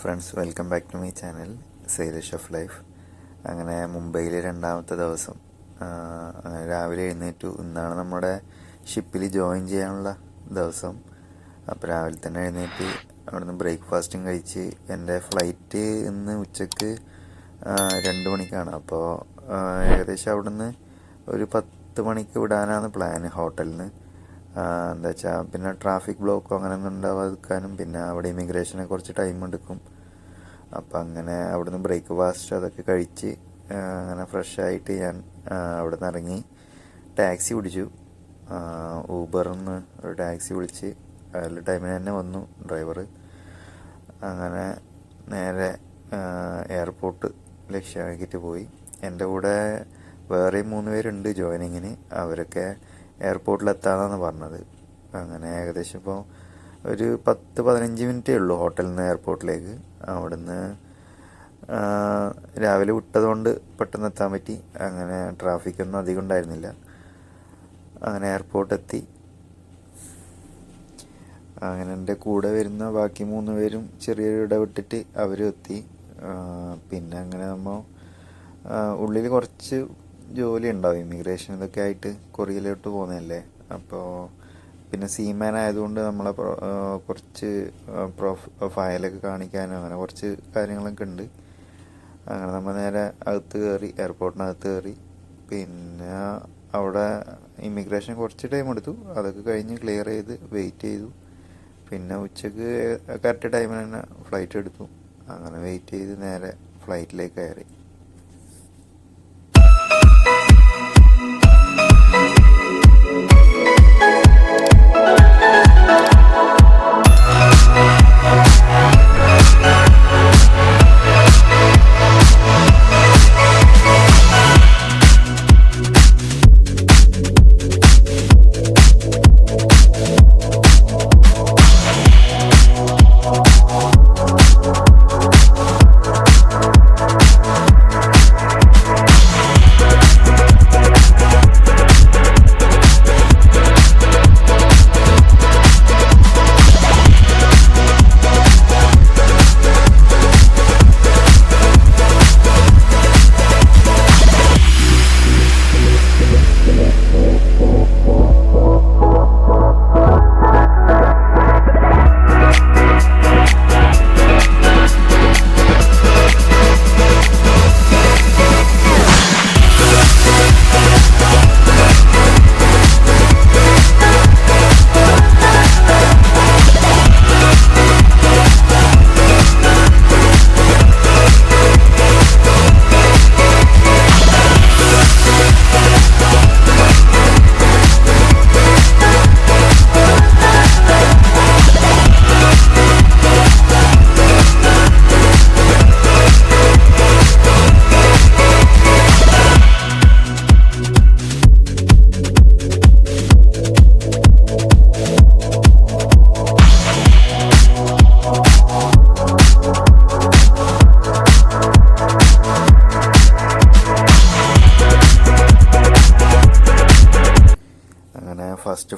Friends welcome back to my channel stylish of life അങ്ങനെ മുംബൈയിലെ രണ്ടാമത്തെ ദിവസം അങ്ങനെ രാവിലെ എഴുന്നേറ്റു. ഇന്നാണ് നമ്മുടെ ഷിപ്പിൽ ജോയിൻ ചെയ്യാനുള്ള ദിവസം. അപ്പോൾ രാവിലെ തന്നെ എഴുന്നേറ്റ് അവിടുന്ന് ബ്രേക്ക്ഫാസ്റ്റും കഴിച്ച് എന്റെ ഫ്ലൈറ്റ് ഇന്ന് ഉച്ചയ്ക്ക് രണ്ട് മണിക്കാണ്. അപ്പോൾ ഏകദേശം അവിടുന്ന് ഒരു പത്ത് മണിക്ക് വിടാനാണ് പ്ലാൻ ഹോട്ടലിൽ നിന്ന് എന്താ വെച്ചാൽ പിന്നെ ട്രാഫിക് ബ്ലോക്കോ അങ്ങനെ ഒന്നും ഉണ്ടാവാതിരിക്കാനും പിന്നെ അവിടെ ഇമിഗ്രേഷനെ കുറച്ച് ടൈം എടുക്കും. അപ്പം അങ്ങനെ അവിടുന്ന് ബ്രേക്ക്ഫാസ്റ്റ് അതൊക്കെ കഴിച്ച് അങ്ങനെ ഫ്രഷ് ആയിട്ട് ഞാൻ അവിടെ അവിടുന്ന് ഇറങ്ങി. ടാക്സി പിടിച്ചു. ഊബറിന്ന് ഒരു ടാക്സി വിളിച്ച്. അതിൽ ടൈമിന് തന്നെ വന്നു ഡ്രൈവർ അങ്ങനെ നേരെ എയർപോർട്ട് ലക്ഷ്യമാക്കിയിട്ട് പോയി. എന്റെ കൂടെ വേറെയും മൂന്ന് പേരുണ്ട് ജോയിനിങ്ങിന് അവരൊക്കെ എയർപോർട്ടിലെത്താന്നാണ് പറഞ്ഞത്. അങ്ങനെ ഏകദേശം ഇപ്പോൾ ഒരു പത്ത് പതിനഞ്ച് മിനിറ്റേ ഉള്ളൂ ഹോട്ടലിൽ നിന്ന് എയർപോർട്ടിലേക്ക്. അവിടുന്ന് രാവിലെ വിട്ടതുകൊണ്ട് പെട്ടെന്ന് എത്താൻ പറ്റി. അങ്ങനെ ട്രാഫിക്കൊന്നും അധികം ഉണ്ടായിരുന്നില്ല. അങ്ങനെ എയർപോർട്ട് എത്തി അങ്ങനെ എന്റെ കൂടെ വരുന്ന ബാക്കി മൂന്ന് പേരും ചെറിയൊരു ഇടവിട്ടിട്ട് അവരും എത്തി. പിന്നെ അങ്ങനെ നമ്മൾ ഉള്ളിൽ കുറച്ച് ജോലി ഉണ്ടാവും ഇമിഗ്രേഷൻ ഇതൊക്കെ ആയിട്ട് കൊറിയയിലോട്ട് പോകുന്നതല്ലേ? അപ്പോൾ പിന്നെ സീമാൻ ആയതുകൊണ്ട് നമ്മളെ കുറച്ച് പ്രൊഫ് ഫയലൊക്കെ കാണിക്കാനും അങ്ങനെ കുറച്ച് കാര്യങ്ങളൊക്കെ ഉണ്ട്. അങ്ങനെ നമ്മൾ നേരെ അകത്ത് കയറി എയർപോർട്ടിനകത്ത് കയറി. പിന്നെ അവിടെ ഇമിഗ്രേഷൻ കുറച്ച് ടൈം എടുത്തു. അതൊക്കെ കഴിഞ്ഞ് ക്ലിയർ ചെയ്ത് വെയിറ്റ് ചെയ്തു. പിന്നെ ഉച്ചയ്ക്ക് കറക്റ്റ് ടൈമിന് തന്നെ ഫ്ലൈറ്റ് എടുത്തു. അങ്ങനെ വെയിറ്റ് ചെയ്ത് നേരെ ഫ്ലൈറ്റിലേക്ക് കയറി.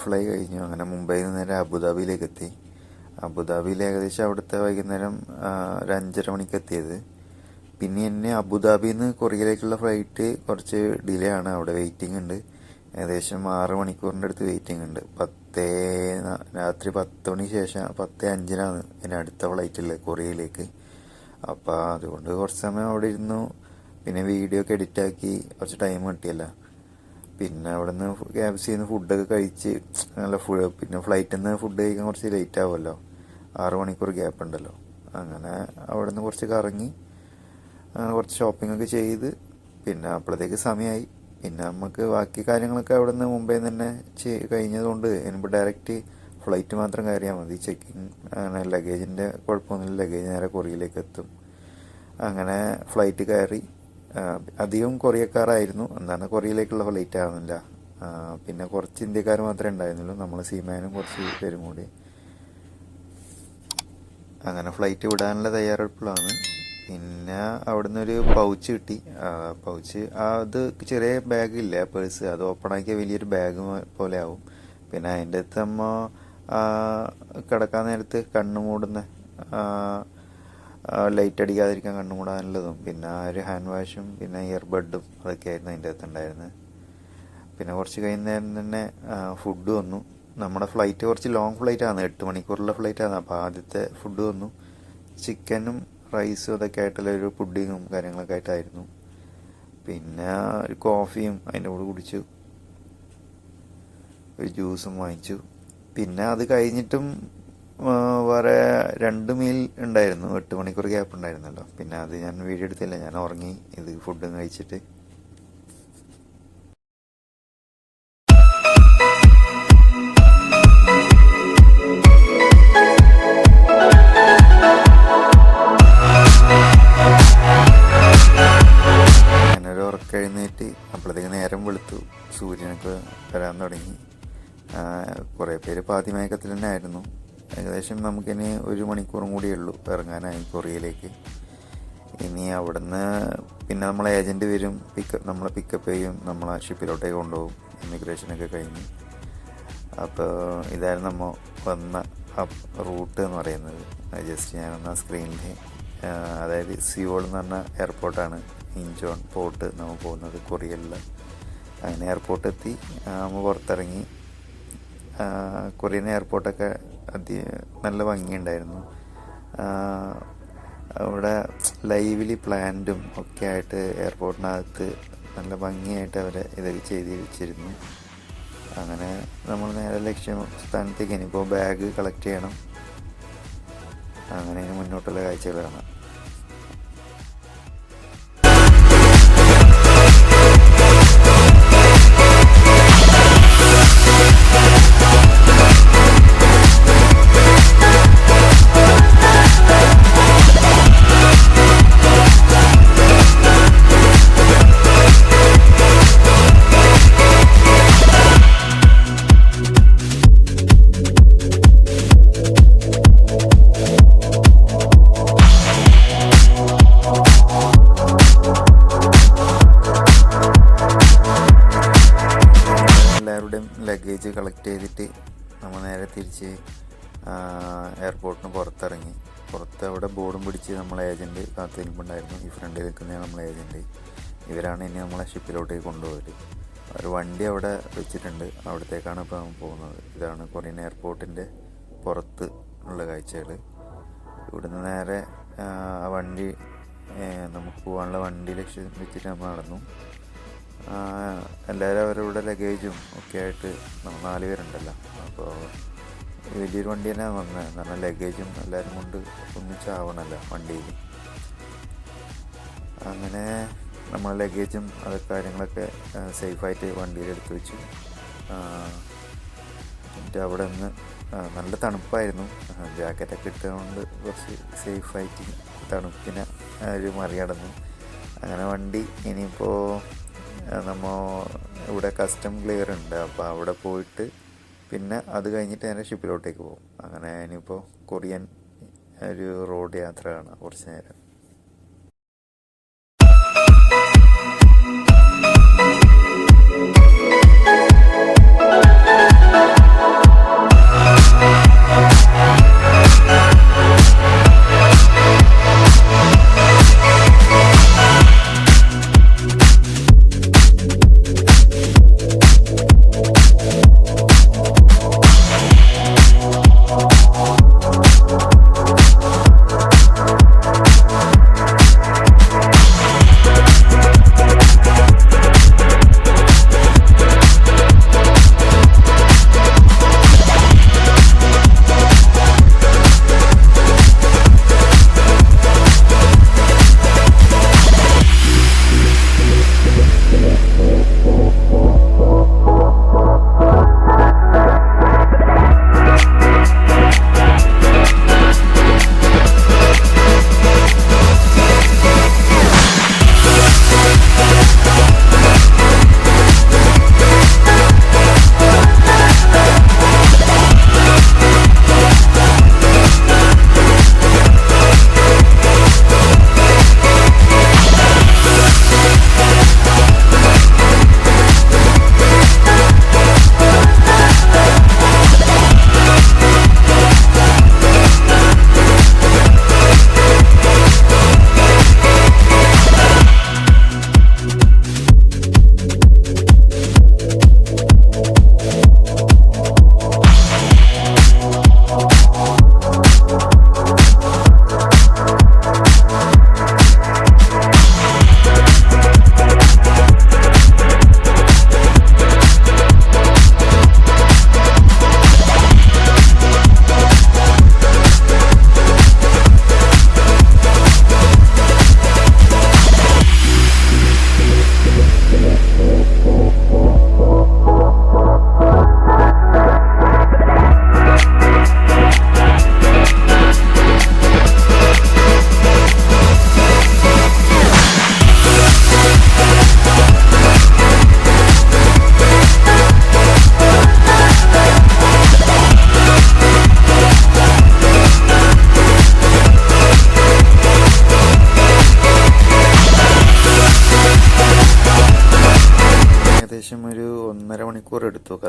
ഫ്ലൈ കഴിഞ്ഞു. അങ്ങനെ മുംബൈയിൽ നിന്ന് നേരെ അബുദാബിയിലേക്ക് എത്തി. അബുദാബിയിൽ ഏകദേശം അവിടുത്തെ വൈകുന്നേരം ഒരു അഞ്ചര മണിക്ക് എത്തിയത്. പിന്നെ എന്നെ അബുദാബിയിൽ നിന്ന് കൊറിയയിലേക്കുള്ള ഫ്ലൈറ്റ് കുറച്ച് ഡിലേ ആണ്. അവിടെ വെയിറ്റിംഗ് ഉണ്ട്. ഏകദേശം ആറ് മണിക്കൂറിന്റെ അടുത്ത് വെയിറ്റിംഗ് ഉണ്ട്. പത്തേ രാത്രി പത്ത് മണി ശേഷം പത്തേ അഞ്ചിനാണ് എന്റെ അടുത്ത ഫ്ലൈറ്റുള്ളത് കൊറിയയിലേക്ക്. അപ്പോൾ അതുകൊണ്ട് കുറച്ച് സമയം അവിടെ ഇരുന്നു. പിന്നെ വീഡിയോ ഒക്കെ എഡിറ്റാക്കി കുറച്ച് ടൈം കിട്ടിയല്ല. പിന്നെ അവിടെ നിന്ന് കെ എഫ് സിന്ന് ഫുഡൊക്കെ കഴിച്ച് നല്ല ഫു പിന്നെ ഫ്ലൈറ്റിൽ നിന്ന് ഫുഡ് കഴിക്കാൻ കുറച്ച് ലേറ്റ് ആവുമല്ലോ. ആറ് മണിക്കൂർ ഗ്യാപ്പ് ഉണ്ടല്ലോ. അങ്ങനെ അവിടെ നിന്ന് കുറച്ച് കറങ്ങി കുറച്ച് ഷോപ്പിംഗ് ഒക്കെ ചെയ്ത് പിന്നെ അപ്പോഴത്തേക്ക് സമയമായി പിന്നെ നമുക്ക് ബാക്കി കാര്യങ്ങളൊക്കെ അവിടെ നിന്ന് മുംബൈ തന്നെ കഴിഞ്ഞതുകൊണ്ട് ഇനിയിപ്പോൾ ഡയറക്റ്റ് ഫ്ലൈറ്റ് മാത്രം കയറിയാൽ മതി. ചെക്കിങ് അങ്ങനെ ലഗേജിന്റെ കുഴപ്പമൊന്നുമില്ല. ലഗേജ് നേരെ കൊറിയയിലേക്ക് എത്തും. അങ്ങനെ ഫ്ലൈറ്റ് കയറി അധികം കൊറിയക്കാരായിരുന്നു. എന്താണ് കൊറിയയിലേക്കുള്ള ഫ്ലൈറ്റ് ആവുന്നില്ല. പിന്നെ കുറച്ച് ഇന്ത്യക്കാർ മാത്രമേ ഉണ്ടായിരുന്നുള്ളൂ. നമ്മൾ സീമാനും കുറച്ച് പേരും കൂടി. അങ്ങനെ ഫ്ലൈറ്റ് വിടാനുള്ള തയ്യാറെടുപ്പിലാണ്. പിന്നെ അവിടുന്ന് ഒരു പൗച്ച് കിട്ടി. പൗച്ച് അത് ചെറിയ ബാഗില്ല പേഴ്സ് അത് ഓപ്പൺ ആക്കിയ വലിയൊരു ബാഗ് പോലെ ആവും. പിന്നെ അതിന്റെ അകത്ത് നമ്മൾ കിടക്കാൻ നേരത്ത് കണ്ണ് മൂടുന്ന ആ, ലൈറ്റ് അടിക്കാതിരിക്കാൻ കണ്ണുമൂടാനുള്ളതും പിന്നെ ഒരു ഹാൻഡ് വാഷും പിന്നെ ഇയർബഡും അതൊക്കെയായിരുന്നു അതിന്റെ അകത്ത് ഉണ്ടായിരുന്നത് പിന്നെ കുറച്ച് കഴിയുന്നേരം തന്നെ ഫുഡ് വന്നു. നമ്മുടെ ഫ്ലൈറ്റ് കുറച്ച് ലോങ് ഫ്ലൈറ്റ് ആണ് എട്ട് മണിക്കൂറുള്ള ഫ്ലൈറ്റ് ആണ് അപ്പോൾ ആദ്യത്തെ ഫുഡ് വന്നു. ചിക്കനും റൈസും അതൊക്കെ ആയിട്ടുള്ള ഒരു പുഡിങ്ങും കാര്യങ്ങളൊക്കെ ആയിട്ടായിരുന്നു. പിന്നെ ഒരു കോഫിയും അതിന്റെ കൂടെ കുടിച്ചു. ഒരു ജ്യൂസും വാങ്ങിച്ചു. പിന്നെ അത് കഴിഞ്ഞിട്ടും വേറെ രണ്ട് മീൽ ഉണ്ടായിരുന്നു. എട്ട് മണിക്കൂർ ഗ്യാപ്പ് ഉണ്ടായിരുന്നല്ലോ. പിന്നെ അത് ഞാൻ വീഡിയോ എടുത്തില്ല. ഞാൻ ഉറങ്ങി. ഇത് ഫുഡും കഴിച്ചിട്ട്. എഴുന്നേറ്റ് അപ്പോഴത്തേക്ക് നേരം വെളുത്തു. സൂര്യനൊക്കെ വരാൻ തുടങ്ങി. കുറേ പേര് പാതിമയക്കത്തിൽ തന്നെ ആയിരുന്നു. ഏകദേശം നമുക്കിനി ഒരു മണിക്കൂറും കൂടിയേ ഉള്ളൂ ഇറങ്ങാനായി കൊറിയയിലേക്ക്. ഇനി അവിടുന്ന് പിന്നെ നമ്മളെ ഏജന്റ് വരും പിക്ക് നമ്മളെ പിക്കപ്പ് ചെയ്യും നമ്മളെ ഷിപ്പിലോട്ടേക്ക് കൊണ്ടുപോകും ഇമിഗ്രേഷനൊക്കെ കഴിഞ്ഞ്. അപ്പോൾ ഇതായിരുന്നു നമ്മൾ വന്ന റൂട്ട് എന്ന് പറയുന്നത്. ജസ്റ്റ് ഞാൻ വന്ന സ്ക്രീനിൽ അതായത് സിയോൾ എന്ന് പറഞ്ഞ എയർപോർട്ടാണ് ഇഞ്ചോൺ പോർട്ട് നമ്മൾ പോകുന്നത് കൊറിയയിൽ അങ്ങനെ എയർപോർട്ട് എത്തി. നമ്മൾ പുറത്തിറങ്ങി. കൊറിയൻ എയർപോർട്ടൊക്കെ അതി നല്ല ഭംഗിയുണ്ടായിരുന്നു. അവിടെ ലൈവ്ലി പ്ലാന്റും ഒക്കെ ആയിട്ട് എയർപോർട്ടിനകത്ത് നല്ല ഭംഗിയായിട്ട് അവർ ഇതിൽ ചെയ്ത് വെച്ചിരുന്നു അങ്ങനെ നമ്മൾ നേരെ ലക്ഷ്യം സ്ഥാനത്തേക്ക് ഇനിയിപ്പോൾ ബാഗ് കളക്ട് ചെയ്യണം. അങ്ങനെ മുന്നോട്ടുള്ള കാഴ്ചകൾ കാണാം എല്ലാവരുടെയും ലഗേജ് കളക്ട് ചെയ്തിട്ട് നമ്മൾ നേരെ തിരിച്ച് എയർപോർട്ടിന് പുറത്തിറങ്ങി. പുറത്ത് അവിടെ ബോർഡും പിടിച്ച് നമ്മളെ ഏജന്റ് കാത്തു നിൽപ്പുണ്ടായിരുന്നു. ഈ ഫ്രണ്ടിൽ നിൽക്കുന്നതാണ് നമ്മളെ ഏജന്റ് ഇവരാണ് ഇനി നമ്മളെ ഷിപ്പിലോട്ടേക്ക് കൊണ്ടുപോയത് ഒരു വണ്ടി അവിടെ വെച്ചിട്ടുണ്ട്. അവിടത്തേക്കാണ് ഇപ്പോൾ പോകുന്നത്. ഇതാണ് കൊറിയൻ എയർപോർട്ടിന്റെ പുറത്ത് ഉള്ള കാഴ്ചകൾ. ഇവിടുന്ന് നേരെ വണ്ടി നമുക്ക് പോകാനുള്ള വണ്ടി ലക്ഷ്യം വെച്ചിട്ട് നമ്മൾ നടന്നു. എല്ലാവരും അവരുടെ ലഗേജും ഒക്കെ ആയിട്ട് നമ്മൾ നാല് പേരുണ്ടല്ലോ. അപ്പോൾ വലിയൊരു വണ്ടി തന്നെ വന്നത് കാരണം ലഗേജും എല്ലാവരും കൊണ്ട് ഒന്നിച്ചാവണമല്ലോ വണ്ടിയിൽ അങ്ങനെ നമ്മൾ ലഗേജും അത് കാര്യങ്ങളൊക്കെ സേഫായിട്ട് വണ്ടിയിൽ എടുത്ത് വെച്ചു. എന്നിട്ട് അവിടെ നിന്ന് നല്ല തണുപ്പായിരുന്നു. ജാക്കറ്റൊക്കെ ഇട്ടുകൊണ്ട് കുറച്ച് സേഫായിട്ട് തണുപ്പിനെ ഒരു മറികടന്നു. അങ്ങനെ വണ്ടി ഇനിയിപ്പോൾ നമ്മൾ ഇവിടെ കസ്റ്റം ക്ലിയർ ഉണ്ട്. അപ്പോൾ അവിടെ പോയിട്ട് പിന്നെ അത് കഴിഞ്ഞിട്ട് നേരെ ഷിപ്പിലോട്ടേക്ക് പോകും. അങ്ങനെ ഇനിയിപ്പോൾ കൊറിയൻ ഒരു റോഡ് യാത്ര കാണാം കുറച്ച് നേരം.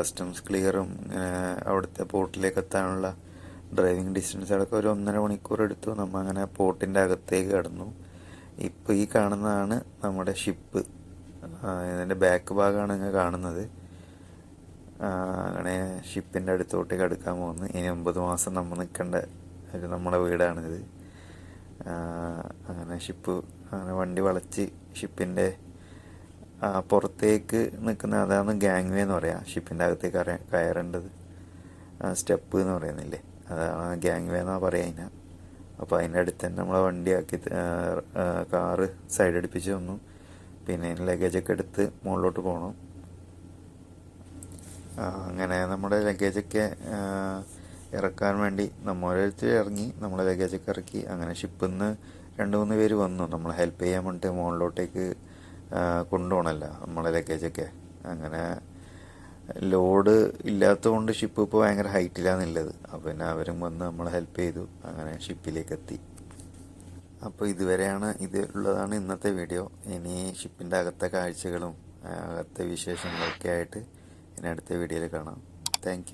കസ്റ്റംസ് ക്ലിയറും അവിടുത്തെ പോർട്ടിലേക്ക് എത്താനുള്ള ഡ്രൈവിംഗ് ഡിസ്റ്റൻസ് അടക്കം ഒരു ഒന്നര മണിക്കൂർ എടുത്തു. നമ്മൾ അങ്ങനെ പോർട്ടിന്റെ അകത്തേക്ക് കടന്നു. ഇപ്പോൾ ഈ കാണുന്നതാണ് നമ്മുടെ ഷിപ്പ്. ഇതിന്റെ ബാക്ക് ഭാഗമാണ് ഇങ്ങനെ കാണുന്നത്. അങ്ങനെ ഷിപ്പിന്റെ അടുത്തോട്ടേക്ക് അടുക്കാൻ പോകുന്നു. ഇനി ഒമ്പത് മാസം നമ്മൾ നിൽക്കേണ്ട ഒരു നമ്മുടെ വീടാണിത്. അങ്ങനെ ഷിപ്പ് അങ്ങനെ വണ്ടി വളച്ച് ഷിപ്പിന്റെ പുറത്തേക്ക് നിൽക്കുന്ന അതാണ് ഗാങ് വേ എന്ന് പറയാം. ഷിപ്പിന്റെ അകത്തേക്ക് അറിയാം കയറേണ്ടത്. സ്റ്റെപ്പ് എന്ന് പറയുന്നില്ലേ? അതാണ് ഗാങ് വേ എന്നാണ് പറയുക അതിനെ അപ്പോൾ അതിന്റെ അടുത്ത് തന്നെ നമ്മളെ വണ്ടിയാക്കി കാറ് സൈഡ് അടുപ്പിച്ച് വന്നു. പിന്നെ ലഗേജൊക്കെ എടുത്ത് മുകളിലോട്ട് പോകണം അങ്ങനെ നമ്മുടെ ലഗേജൊക്കെ ഇറക്കാൻ വേണ്ടി നമ്മളെടുത്ത് ഇറങ്ങി നമ്മളെ ലഗേജൊക്കെ ഇറക്കി. അങ്ങനെ ഷിപ്പിൽ നിന്ന് രണ്ട് മൂന്ന് പേര് വന്നു. നമ്മളെ ഹെൽപ്പ് ചെയ്യാൻ വേണ്ടിയിട്ട് മുകളിലോട്ടേക്ക് കൊണ്ടുപോകണമല്ലോ. നമ്മളെ ലഗേജൊക്കെ അങ്ങനെ ലോഡ് ഇല്ലാത്തതുകൊണ്ട് ഷിപ്പ് ഇപ്പോൾ ഭയങ്കര ഹൈറ്റിലാണുള്ളത് അപ്പോൾ പിന്നെ അവരും വന്ന് നമ്മളെ ഹെൽപ്പ് ചെയ്തു. അങ്ങനെ ഷിപ്പിലേക്ക് എത്തി അപ്പോൾ ഇതുവരെയാണ് ഇത് ഉള്ളതാണ് ഇന്നത്തെ വീഡിയോ ഇനി ഷിപ്പിന്റെ അകത്തെ കാഴ്ചകളും അകത്തെ വിശേഷങ്ങളൊക്കെ ആയിട്ട് ഇനി അടുത്ത വീഡിയോയിൽ കാണാം. താങ്ക്